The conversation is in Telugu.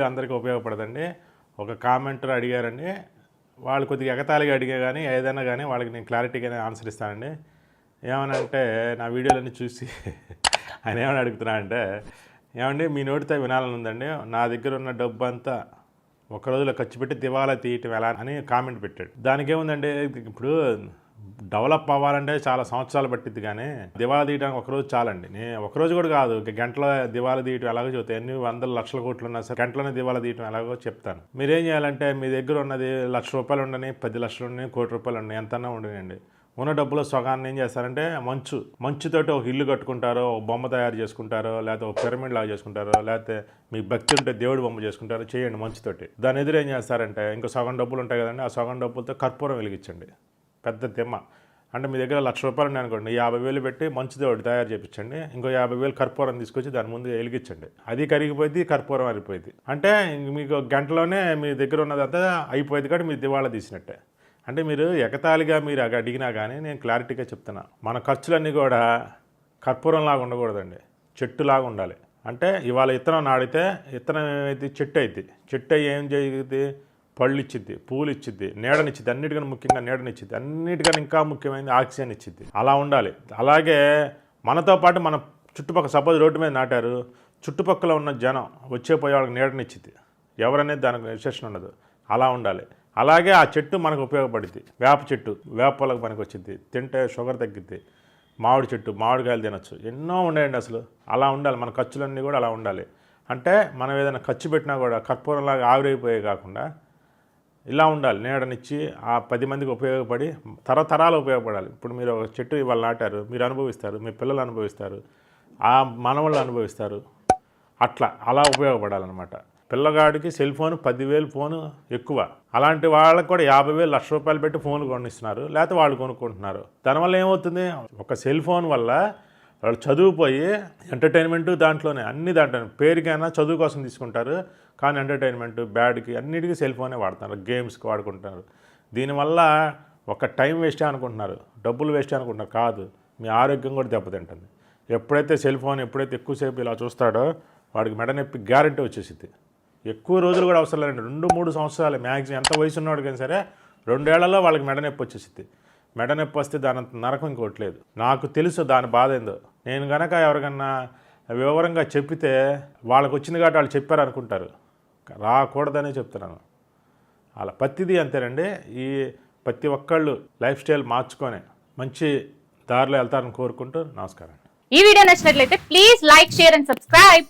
వీడియో అందరికీ ఉపయోగపడదండి. ఒక కామెంటర్ అడిగారండి. వాళ్ళు కొద్దిగా ఎగతాళిగా అడిగా కానీ ఏదైనా కానీ వాళ్ళకి నేను క్లారిటీగానే ఆన్సర్ ఇస్తానండి. ఏమనంటే నా వీడియోలన్నీ చూసి ఆయన ఏమని అడుగుతున్నా అంటే ఏమండి మీ నోటితో వినాలని ఉందండి. నా దగ్గర ఉన్న డబ్బు అంతా ఒక రోజులో ఖర్చు పెట్టి దివాలా తీయటం ఎలా? అని కామెంట్ పెట్టాడు. దానికి ఏముందండి ఇప్పుడు డెవలప్ అవ్వాలంటే చాలా సంవత్సరాలు పట్టిద్ది కానీ దివాలా తీయడానికి ఒక రోజు చాలండి. నేను ఒక రోజు కూడా కాదు ఒక గంటలో దివాలా తీయటం ఎలాగో చెబుతాయి ఎన్ని వందల లక్షల కోట్లు ఉన్నా సరే గంటలోనే దివాలా తీయటం ఎలాగో చెప్తాను. మీరేం చేయాలంటే మీ దగ్గర ఉన్నది లక్ష రూపాయలు ఉండని పది లక్షలు ఉండని కోటి రూపాయలు ఉండని ఎంతన్నా ఉండనండి ఉన్న డబ్బులో సగాన్ని ఏం చేస్తారంటే మంచు మంచుతోటి ఒక ఇల్లు కట్టుకుంటారో ఒక బొమ్మ తయారు చేసుకుంటారో లేకపోతే ఒక పిరమిడ్ లాగా చేసుకుంటారో లేకపోతే మీ భక్తి ఉంటే దేవుడి బొమ్మ చేసుకుంటారో చేయండి మంచుతోటి. దాని ఎదురు ఏం చేస్తారంటే ఇంకో సగం డబ్బులు ఉంటాయి కదండి ఆ సగం డబ్బులతో కర్పూరం వెలిగించండి. పెద్ద దిమ్మ. అంటే మీ దగ్గర లక్ష రూపాయలు ఉన్నాయి అనుకోండి యాభై వేలు పెట్టి మంచిది ఒకటి తయారు చేయించండి ఇంకో యాభై వేలు కర్పూరం తీసుకొచ్చి దాని ముందు వెలిగించండి అది కరిగిపోయింది కర్పూరం అరిపోయింది అంటే ఇంక మీకు గంటలోనే మీ దగ్గర ఉన్నదంతా అయిపోయింది కాబట్టి మీరు దివాళా తీసినట్టే. అంటే మీరు ఎగతాళిగా మీరు అడిగినా కానీ నేను క్లారిటీగా చెప్తున్నా మన ఖర్చులన్నీ కూడా కర్పూరంలాగా ఉండకూడదండి. చెట్టులాగా ఉండాలి. అంటే ఇవాళ ఇత్తనం నాడితే ఇత్తనం ఏమైతే చెట్టు అయితే చెట్టు ఏం చేయుద్ది పళ్ళు ఇచ్చిద్ది పూలు ఇచ్చిద్ది నీడనిచ్చిద్ది అన్నిటికన్నా ముఖ్యంగా నీడనిచ్చిద్ది అన్నిటికన్నా ఇంకా ముఖ్యమైనది ఆక్సిజన్ ఇచ్చిద్ది అలా ఉండాలి. అలాగే మనతో పాటు మన చుట్టుపక్కల సపోజ్ రోడ్డు మీద నాటారు చుట్టుపక్కల ఉన్న జనం వచ్చే పోయే వాళ్ళకి నీడనిచ్చిద్ది ఎవరనేది దానికి విశేషణ ఉండదు. అలా ఉండాలి. అలాగే ఆ చెట్టు మనకు ఉపయోగపడుద్ది. వేప చెట్టు వేప పొలకు మనకు వచ్చింది తింటే షుగర్ తగ్గిద్ది. మామిడి చెట్టు మామిడికాయలు తినచ్చు. ఎన్నో ఉన్నాయండి అసలు. అలా ఉండాలి. మన ఖర్చులన్నీ కూడా అలా ఉండాలి. అంటే మనం ఏదైనా ఖర్చు పెట్టినా కూడా కర్పూరంలాగా ఆవిరైపోయే కాకుండా ఇలా ఉండాలి. నీడనిచ్చి ఆ పది మందికి ఉపయోగపడి తరతరాలు ఉపయోగపడాలి. ఇప్పుడు మీరు ఒక చెట్టు ఇవాళ నాటారు మీరు అనుభవిస్తారు మీ పిల్లలు అనుభవిస్తారు ఆ మనవాళ్ళు అనుభవిస్తారు. అట్లా అలా ఉపయోగపడాలన్నమాట. పిల్లగాడికి సెల్ ఫోన్ పదివేలు ఫోను ఎక్కువ. అలాంటి వాళ్ళకి కూడా యాభై వేలు లక్ష రూపాయలు పెట్టి ఫోన్లు కొనిస్తున్నారు. లేకపోతే వాళ్ళు కొనుక్కుంటున్నారు. దానివల్ల ఏమవుతుంది? ఒక సెల్ ఫోన్ వల్ల వాళ్ళు చదువుపోయి ఎంటర్టైన్మెంట్ దాంట్లోనే అన్ని దాంట్లో పేరుకైనా చదువు కోసం తీసుకుంటారు కానీ ఎంటర్టైన్మెంట్ బ్యాడ్కి అన్నిటికీ సెల్ ఫోనే వాడుతున్నారు గేమ్స్కి వాడుకుంటున్నారు. దీనివల్ల ఒక టైం వేస్టే అనుకుంటున్నారు డబ్బులు వేస్టే అనుకుంటున్నారు. కాదు మీ ఆరోగ్యం కూడా దెబ్బతింటుంది. ఎప్పుడైతే సెల్ ఫోన్ ఎప్పుడైతే ఎక్కువసేపు ఇలా చూస్తాడో వాడికి మెడ నొప్పి గ్యారంటీ వచ్చేసింది ఎక్కువ రోజులు కూడా అవసరం లేదండి. రెండు మూడు సంవత్సరాలు మ్యాక్సిమం ఎంత వయసు ఉన్నాడు కానీ సరే రెండేళ్ళలో వాళ్ళకి మెడ నొప్పి వచ్చేసింది మెడ నొప్పి వస్తే దాని అంత నరకం ఇంకోటి లేదు. నాకు తెలుసు దాని బాధ ఏందో. నేను గనక ఎవరికన్నా వివరంగా చెప్పితే వాళ్ళకు వచ్చింది కాబట్టి వాళ్ళు చెప్పారు అనుకుంటారు రాకూడదనే చెప్తున్నాను. అలా ప్రతిదీ అంతేనండి. ఈ ప్రతి ఒక్కళ్ళు లైఫ్ స్టైల్ మార్చుకొని మంచి దారిలో వెళ్తారని కోరుకుంటూ నమస్కారం. ఈ వీడియో నచ్చినట్లయితే please like share and subscribe.